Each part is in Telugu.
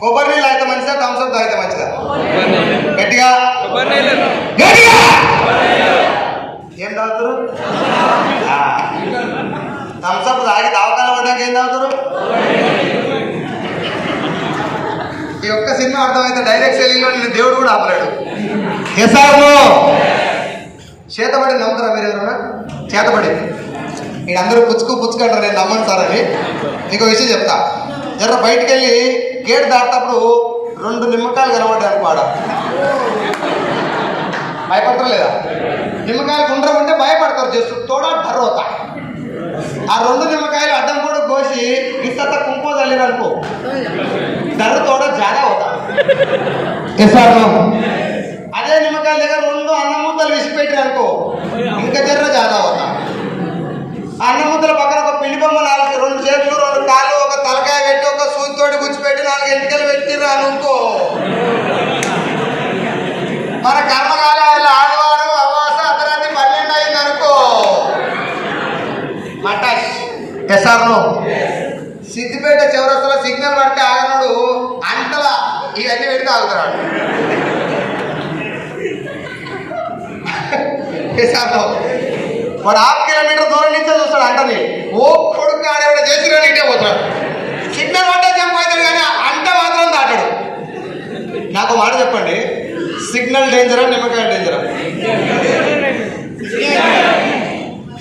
కొబ్బరి నీళ్ళు అయితే మంచిదా థమ్స్అప్ తాగితే మంచిదా? గట్టిగా? గట్టిగా? ఏం తాగుతారు? థమ్స్అప్ తాగి దవాఖాన పడ్డాక ఏం తాగుతారు? ఈ ఒక్క సినిమా అర్థమైతే డైరెక్ట్ సెల్లింగ్లో నేను దేవుడు కూడా ఆపలేడు. ఎసారు చేతబడి నమ్ముతారా మీరు ఎవరన్నా చేతబడి ఇక్కడ అందరూ పుచ్చుకు అంటారు నేను నమ్మను సార్ అని. మీకు విషయం చెప్తా. జర బయటికి వెళ్ళి గేట్ దాటప్పుడు రెండు నిమ్మకాయలు కనబడ్డాయి అనుకో ఆడ. భయపడతారు లేదా నిమ్మకాయలు ఉంటే భయపడతారు జస్ట్. తోడా ఢర్రోత ఆ రెండు నిమ్మకాయలు అడ్డం కూడా కోసి ఇంత కుంకో తల్లిరు అనుకో. ధర తోడ జాగా అవుతా. అదే నిమ్మకాయల దగ్గర రెండు అన్నం ముద్దలు విసిపెట్టారు అనుకో. ఇంకా జర్ర జాగా అవుతా. ఆ అన్నం ముద్దల పక్కన ఎస్ఆర్ను సిద్దిపేట చౌరస్తలో సిగ్నల్ పడితే ఆగనుడు అంటల ఇవన్నీ పెడితే ఎస్ఆర్ను వాడు హాఫ్ కిలోమీటర్ దూరం నుంచే చూస్తాడు అంటని. ఓ కొడుకు ఆడేవాడు చేసిరా ఇంటే పోతాడు సిగ్నల్ పడ్డా జంప్ అవుతాడు కానీ అంట మాత్రం దాటాడు. నాకు మాట చెప్పండి. సిగ్నల్ డేంజరా నిమ్మకాయ డేంజరా?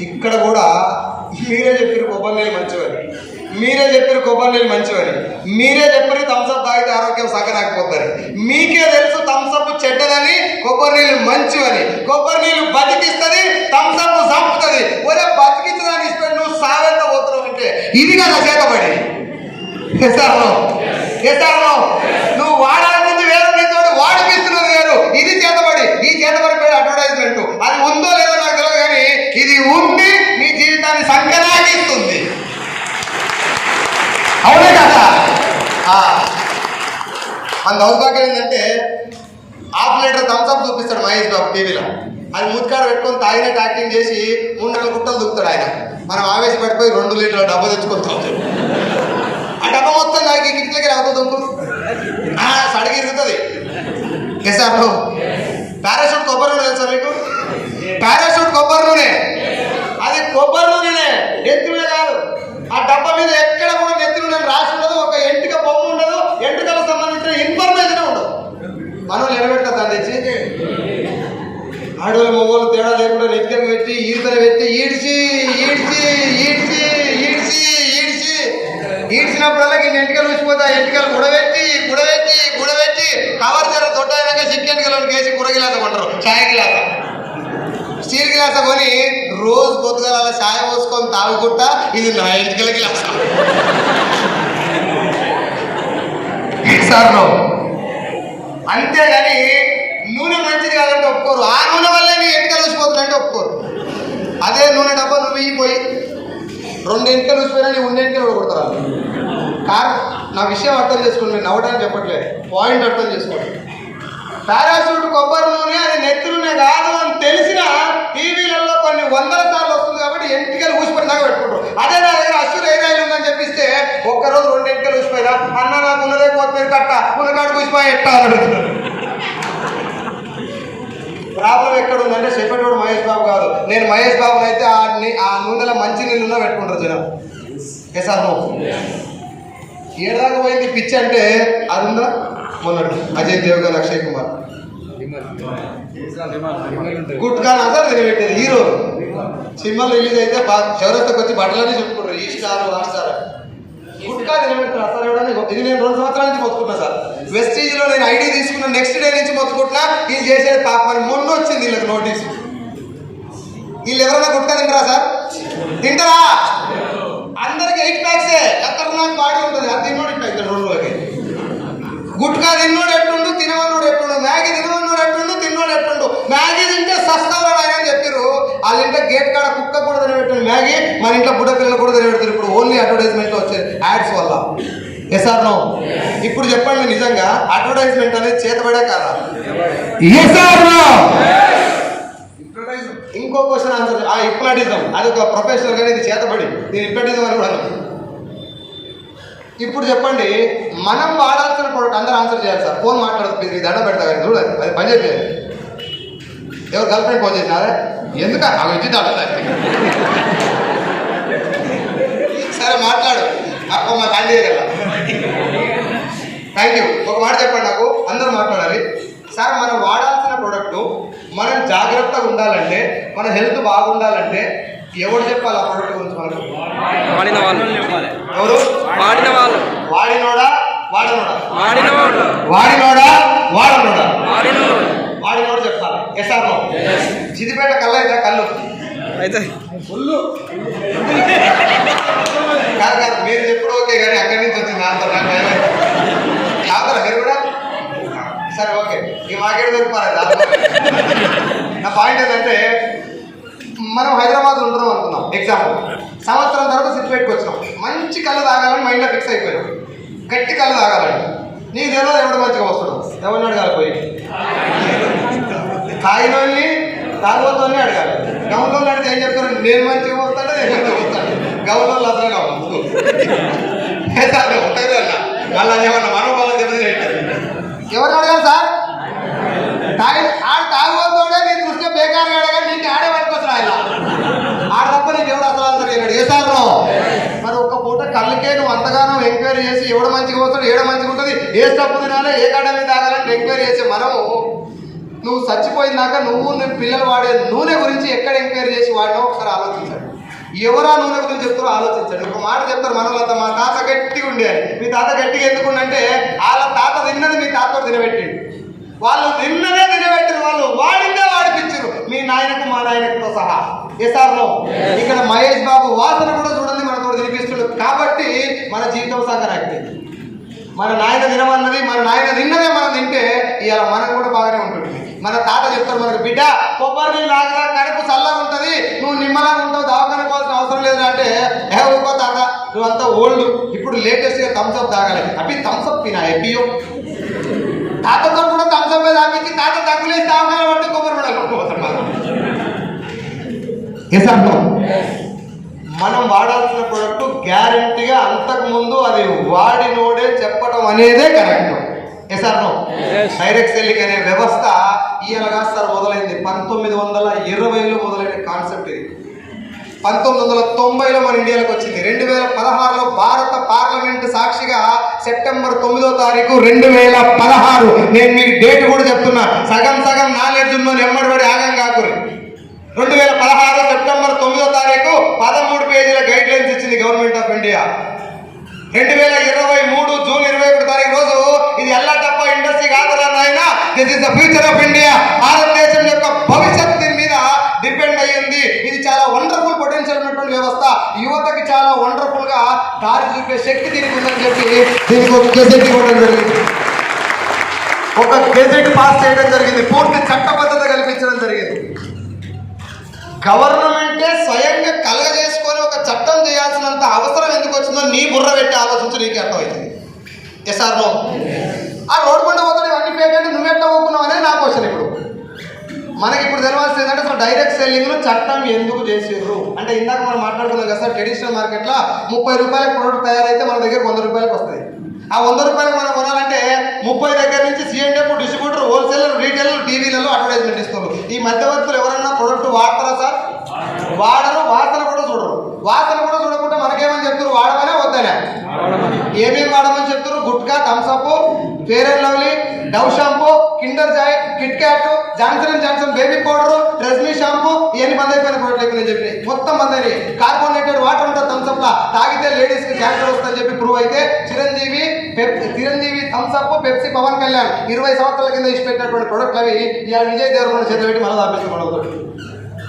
ఇక్కడ కూడా మీరే చెప్పారు కొబ్బరి నీళ్ళు మంచివని. మీరే చెప్పారు కొబ్బరి నీళ్ళు మంచివని. మీరే చెప్పారు థమ్స్అప్ తాగితే ఆరోగ్యం సగనాకపోతారు మీకే తెలుసు థమ్స్అప్ చెడ్డదని కొబ్బరి నీళ్ళు మంచివని. కొబ్బరి నీళ్ళు బతికిస్తుంది థమ్స్అప్ చంపుతుంది. ఒరే బతికించడానికి ఇస్తాడు నువ్వు సావెంత పోతున్నావు అంటే ఇది కదా చేతబడి. ఎస్ఆర్లో ఎస్ఆర్లో నువ్వు వాడాల్సింది వేరే నీతో వాడిపిస్తున్నది వేరు. ఇది చేతబడి. ఈ చేతబడి పేరు అడ్వర్టైజ్మెంట్ అది ఉందో లేదో నాకు తెలియదు కానీ ఇది ఉంటే నీ జీవితాన్ని సంకనాగిస్తుంది అవునే కదా ఆ. ఆ దౌర్భాగ్యం ఏంటంటే హాఫ్ లీటర్ థమ్స్అప్ చూపిస్తాడు మహేష్ బాబు టీవీలో. అది మూతికాడ పెట్టుకొని తాగినట్టు యాక్టింగ్ చేసి మూడు నెలల గుట్టలు దుక్కుతాడు ఆయన. మనం ఆవేశపడిపోయి రెండు లీటర్ల డబ్బా తెచ్చుకొని తాగుతాడు. ఆ డబ్బా మొత్తం తాగి కిటికీ దగ్గర అవుతుంది దుంకు సడిగి ఇరుగుతుంది. సార్ పారాషూట్ కొబ్బరి నూనె తెలుసా మీకు? పారాషూట్ కొబ్బరి నూనె. అది కొబ్బరి నూనెనే. నెత్తి మీద కాదు. ఆ డబ్బా మీద ఎక్కడ కూడా నెత్తి నూనె రాసి ఉండదు. మనం నిలబెట్టదు దాన్ని తెచ్చి ఆడవాళ్ళు మగవాళ్ళు తేడా లేకుండా నెత్తికని పెట్టి ఈతలు పెట్టి ఈడ్చి ఈడ్చి ఈడ్చి ఈడ్చి ఈడ్చి. ఈడ్చినప్పుడల్లా ఈ ఎంటికలు ఊసిపోతా ఎంటికలు గుడబెట్టి గుడబెట్టి గుడబెట్టి కవర్ జర దొడ్డ అయినాక చికెన్ ఎంటికలను కేసి కూరగిలాస కొంటారు. చాయ్ గిలాస. స్టీల్ గిలాస కొని రోజు పొద్దుగా అలా చాయ్ పోసుకొని తాగుకుంటా ఇది నా ఎంటికల గిలాస. సార్ నో అంతేగాని నూనె మంచిది కాదంటే ఒప్పుకోరు. ఆ నూనె వల్లే నీ ఎంటికలు ఊసిపోతుందంటే ఒప్పుకోరు. అదే నూనె డబ్బా నువ్వు ఇయ్యిపోయి రెండు ఎంటికలు ఊసిపోయినా నీ ఉన్న ఎంటికలు కొడతారు కారణం నా విషయం అర్థం చేసుకోండి నేను నవ్వడానికి చెప్పట్లేదు. పాయింట్ అర్థం చేసుకోండి. పారాషూట్ కొబ్బరి నూనె అది నెత్తి నూనె కాదు అని తెలిసిన టీవీలలో కొన్ని వందల సార్లు వస్తుంది కాబట్టి ఎంటికలు ఊసిపోయిన దాకా పెట్టుకుంటారు. అదే నా దగ్గర అసలు ఎయిర్ ఉందని చెప్పిస్తే ఒక్కరోజు రెండు ఎంటికలు ఊసిపోయినా అన్న నాకు ఉన్నదే కట్ట ఉన్నకాడికి కూసిపోయి ఎట్టా అని ప్రాబ్లం ఎక్కడ ఉందంటే చెప్పేటోడు మహేష్ బాబు కాదు నేను మహేష్ బాబుని అయితే ఆ ఆ నూనెలో మంచి నీళ్ళలో పెట్టుకుంటారు జనం. ఏ సార్ ఏడాది పోయింది పిచ్చి అంటే అది ఉందా? మొన్నట్టు అజయ్ దేవగన్ అక్షయ్ కుమార్. గుట్కా అసలు తినబెట్టేది హీరో. సినిమాలు రిలీజ్ అయితే బా- వచ్చి బట్టలన్నీ చెప్పుకుంటారు ఈ స్టార్ ఆ స్టార్. గుట్కా తినబెడతారు అసలు ఎవడన్నా ఇది నేను రెండు సంవత్సరాల నుంచి మొత్తుకుంటున్నా సార్. వెస్టీజ్లో నేను ఐడి తీసుకున్న నెక్స్ట్ డే నుంచి మొత్తుకుంటున్నా వీళ్ళు చేసేది పాపమని మొన్న వచ్చింది వీళ్ళకి నోటీస్ వీళ్ళు ఎవరైనా గుట్కా తింటారా సార్? తింటారా? అందరికి ఎయిట్ ప్యాక్సే ఖతర్నాక్ బాడీ ఉంటుంది. అది తిన్నోడు ఇట్లా ఇద్దరు రెండు రోజులకి. గుట్కా తిన్నోడు ఎట్టుండు తినవన్నోడు ఎట్టుండు మ్యాగీ తినవన్నోడు ఎట్టుండు తిన్నోడు ఎట్టుండు. మ్యాగీ తింటే సస్తావాడు ఆయన అని చెప్పారు వాళ్ళ ఇంట్లో గేట్ కాడ కుక్క కూడా తినబెట్టండి మ్యాగీ. మన ఇంట్లో బుడ్డ పిల్లలు కూడా తినబెడతారు. ఇప్పుడు ఓన్లీ అడ్వర్టైజ్మెంట్ యాడ్స్ వల్ల. ఎస్ఆర్ నో ఇప్పుడు చెప్పండి నిజంగా అడ్వర్టైజ్మెంట్ అనేది చేతబడే కాదా? ఇంకో క్వశ్చన్ ఆన్సర్ ఆ హిప్నాటిజం అది ఒక ప్రొఫెషనల్ కానీ ఇది చేతబడి. దీని హిప్నాటిజం అని కూడా. ఇప్పుడు చెప్పండి మనం వాడాల్సిన ప్రోడక్ట్ అందరూ ఆన్సర్ చేయాలి సార్. ఫోన్ మాట్లాడదు ప్లీజ్ దండ పెడతా కానీ చూడండి. అది పని చెప్పేది ఎవరు గర్ల్ ఫ్రెండ్ ఫోన్ చేసినారా? ఎందుకు? అవి ఇచ్చి దాటుతాయి సరే మాట్లాడు. అప్పుడు మాకు అండి కదా. థ్యాంక్ యూ ఒక మాట చెప్పండి నాకు? అందరూ మాట్లాడాలి. సార్ మనం వాడాల్సిన ప్రోడక్ట్ మనం జాగ్రత్తగా ఉండాలంటే మన హెల్త్ బాగుండాలంటే ఎవరు చెప్పాలి ఆ ప్రోడక్ట్ గురించి మనకు? వాడిన వాళ్ళు. ఎవరు? వాడిన వాళ్ళు. వాడినోడా? వాడనోడా? వాడినోడా. వాడనోడా? వాడిన వాళ్ళు వాడినోడు చెప్పాలి. ఎస్ఆర్ నో సిద్దిపేట కళ్ళు అయితే కళ్ళు. అయితే. కాదు కాదు మీరు ఎప్పుడు ఓకే కానీ అక్కడి నుంచి వచ్చింది నాతో నాకు మీరు కూడా? సరే ఓకే. ఈ మాకేడు దొరికిపోలేదు నా పాయింట్ ఏంటంటే మనం హైదరాబాద్ ఉండడం అనుకున్నాం ఎగ్జాంపుల్ సంవత్సరం తర్వాత సిద్దిపేటకి వచ్చినాం. మంచి కళ్ళు తాగాలని మైండ్లో ఫిక్స్ అయిపోయాం గట్టి కళ్ళు తాగాలని. నీకు తెలియదు ఎవడు మంచిగా వస్తాడు. ఎవరిని అడగాలి పోయి? తాగినోళ్ళని తాగబోతోని అడగాలి. గౌన్లో అడిగితే ఏం చెప్తారు? నేను మంచిగా వస్తాడు నేను మంచిగా వస్తాడు గవర్నర్లు అసలు కావాలి ఉంటుంది అన్న మళ్ళీ ఏమన్నా మనోభావం చెప్తే ఎవరు అడగాలి సార్ తాగి ఆడు తాగుబోతోడే నేను చూస్తే బేకార్ అడగాలి నీకు ఆడే పట్టుకొచ్చిన ఆడ తప్ప నీకు ఎవడు అసలు ఆన్సర్ చేయలేడు ఏ సార్ మరి ఒక్క పూట కళ్ళకే నువ్వు అంతగానో ఎంక్వైరీ చేసి ఎవడు మంచిగా పోతాడు ఏడ మంచిగా ఉంటుంది ఏ స్టప్ తినాలి ఏ గడ్డ మీద తాగాలంటే ఎంక్వైరీ చేసి మనము నువ్వు చచ్చిపోయినాక నువ్వు నీ పిల్లలు వాడే నూనె గురించి ఎక్కడ ఎంక్వైరీ చేసి వాడినావు ఒకసారి ఆలోచించండి ఎవరా నూనె గురించి చెప్తారో ఆలోచించండి. ఒక మాట చెప్తారు మనలంతా మా తాత గట్టిగా ఉండే. మీ తాత గట్టిగా ఎందుకు అంటే వాళ్ళ తాత తిన్నది మీ తాత తినబెట్టిండు. వాళ్ళు తిన్నదే తినబెట్టిన వాళ్ళు వాడిందే వాడిపించారు. మీ నాయనకు మా నాయనకుతో సహా. ఎసార్లో ఇక్కడ మహేష్ బాబు వాసన కూడా చూడండి మనతో తినిపిస్తుండు. కాబట్టి మన జీవితం సాగరాక్తుంది మన నాయన తినమన్నది మన నాయన తిన్నదే మనం తింటే ఇవాళ మనకు కూడా బాగానే ఉంటుంది మన తాత చెప్తారు మనకు బిడ్డ కొబ్బరి నీళ్ళు ఆగరా కడుపు చల్లగా ఉంటుంది. నువ్వు నిమ్మలాగా ఉంటావు దవాఖాన పోవాల్సిన అవసరం లేదు అంటే ఏ ఊరుకో తాత నువ్వంతా ఓల్డ్ ఇప్పుడు లేటెస్ట్గా థమ్స్అప్ తాగాలి. అవి థమ్స్అప్ తినా ఎపియో తాతతో కూడా థమ్స్అప్ తాపించి తాత తగ్గులేసి దవాఖాన పట్టి కొబ్బరి కూడా మనం. వాడాల్సిన ప్రొడక్ట్ గ్యారంటీగా అంతకుముందు అది వాడినోడే చెప్పడం అనేదే correct yes or no. Yes. Direct selling అనే వ్యవస్థ ఈయనగా సార్ మొదలైంది. పంతొమ్మిది వందల ఇరవైలో మొదలైన కాన్సెప్ట్ ఇది. పంతొమ్మిది వందల తొంభైలో మన ఇండియాలోకి వచ్చింది. రెండు వేల పదహారులో భారత పార్లమెంట్ సాక్షిగా సెప్టెంబర్ తొమ్మిదో తారీఖు రెండు వేల పదహారు. నేను మీకు డేట్ కూడా చెప్తున్నా. సగం సగం నాలెడ్జ్ ఉన్న ఎమ్మడి పడి ఆగం కాకురి రెండు వేల పదహారు సెప్టెంబర్ తొమ్మిదో తారీఖు పదమూడు పేజీల గైడ్ లైన్స్ ఇచ్చింది గవర్నమెంట్ ఆఫ్ ఇండియా రెండు వేల ఇరవై మూడు జూన్ ఇరవై ఒకటి తారీఖు రోజు ఇది ఎల్లా తప్ప ఇండస్ట్రీ కాదురా నాయన this is the future of India భారతదేశం యొక్క భవిష్యత్తు దీని మీద డిపెండ్ అయ్యింది. ఇది చాలా వండర్ఫుల్ పొటెన్షియల్ ఉన్నటువంటి వ్యవస్థ. యువతకి చాలా వండర్ఫుల్గా దారి చూపే శక్తి దీనికి ఉందని చెప్పి దీనికి ఒక గెజెట్ ఇవ్వడం జరిగింది. ఒక గెజెట్ పాస్ చేయడం జరిగింది. పూర్తి చట్టబద్ధత కల్పించడం జరిగింది. గవర్నమెంటే స్వయంగా కలగజేసుకొని ఒక చట్టం చేయాల్సినంత అవసరం ఎందుకు వచ్చిందో నీ బుర్ర పెట్టి ఆలోచించు నీకు అర్థమవుతుంది ఎస్ ఆర్ నో ఆ రోడ్డు పంట పోతాడు ఇవన్నీ ఫేక్ అంటే నువ్వెట్లా పోకున్నావు అనేది నా క్వశ్చన్ ఇప్పుడు. మనకి ఇప్పుడు తెలవాల్సింది ఏంటంటే అసలు డైరెక్ట్ సెల్లింగ్లో చట్టం ఎందుకు చేసిర్రు అంటే ఇందాక మనం మాట్లాడుకున్నాం కదా సార్ ట్రెడిషనల్ మార్కెట్లో ముప్పై రూపాయల ప్రోడక్ట్ తయారైతే మన దగ్గర వంద రూపాయలకు వస్తుంది. ఆ వంద రూపాయలకు మనం కొనాలంటే ముప్పై దగ్గర నుంచి C and F distributor wholesaler retailer టీవీలలో అడ్వర్టైజ్మెంట్ ఇస్తారు ఈ మధ్యవర్తులు ఎవరన్నా ప్రోడక్ట్ వాడతారా సార్? వాడరు. వాసన కూడా చూడరు. వాసన కూడా చూడకుండా మనకేమని చెప్తారు? వాడమనే వద్దనే. ఏమేమి వాడమని చెప్తారు gutka Thums Up Fair and Lovely Dove shampoo Kinder Joy Kit Kat Johnson and Johnson baby powder రెస్మీ shampoo ఇవన్నీ బంద్ అయిపోయిన ప్రోడక్ట్ అయిపోయినాయి చెప్పి. మొత్తం బంద్ అయినాయి. కార్బోనేటెడ్ వాటర్ ఉంటుంది థమ్స్అప్ లా. తాగితే లేడీస్కి క్యాన్సర్ వస్తుందని చెప్పి ప్రూవ్ అయితే Chiranjeevi Pep Chiranjeevi Thums Up Pepsi Pawan Kalyan ఇరవై సంవత్సరాల కింద ఇచ్చిపెట్టినటువంటి ప్రోడక్ట్ అవి ఇలా విజయ్ దేవరకొండ చేతులు పెట్టి మళ్ళీ ఆపేసుకోవడం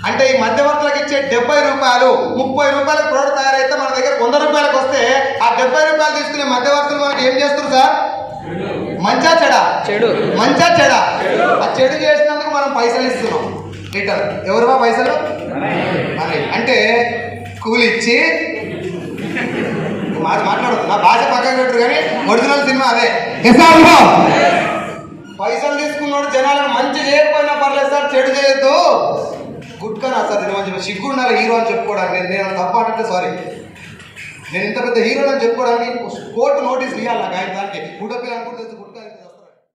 అంటే ఈ మధ్యవర్తులకు ఇచ్చే డెబ్బై రూపాయలు ముప్పై రూపాయల ప్రోడక్ట్ తయారైతే మన దగ్గర వంద రూపాయలు డెబ్బై రూపాయలు తీసుకునే మధ్యవర్తులు మనకి ఏం చేస్తారు సార్? మంచా చెడా? చెడు. మంచా చెడా? ఆ చెడు చేసినందుకు మనం పైసలు ఇస్తున్నాం. రిటర్న్ ఎవరువా పైసలు? అంటే కూలి ఇచ్చి మాట మాట్లాడదు నా భాష పక్కన పెట్టరు కానీ ఒరిజినల్ సినిమా అదే. పైసలు తీసుకున్నాడు జనాలకు మంచి చేయకపోయినా పర్లేదు సార్ చెడు చేయొద్దు. గుడ్కా నా సార్ నేను సిగ్గు ఉండాలి హీరో అని చెప్పుకోవడానికి. నేను నేను తప్ప అంటే సారీ. నేను ఇంత పెద్ద హీరో అని చెప్పుకోవడానికి కోర్టు నోటీస్ ఇవ్వాలి నాకు ఆయన దానికి గుడ్డపిల్ల అనుకుంటే గుట్ట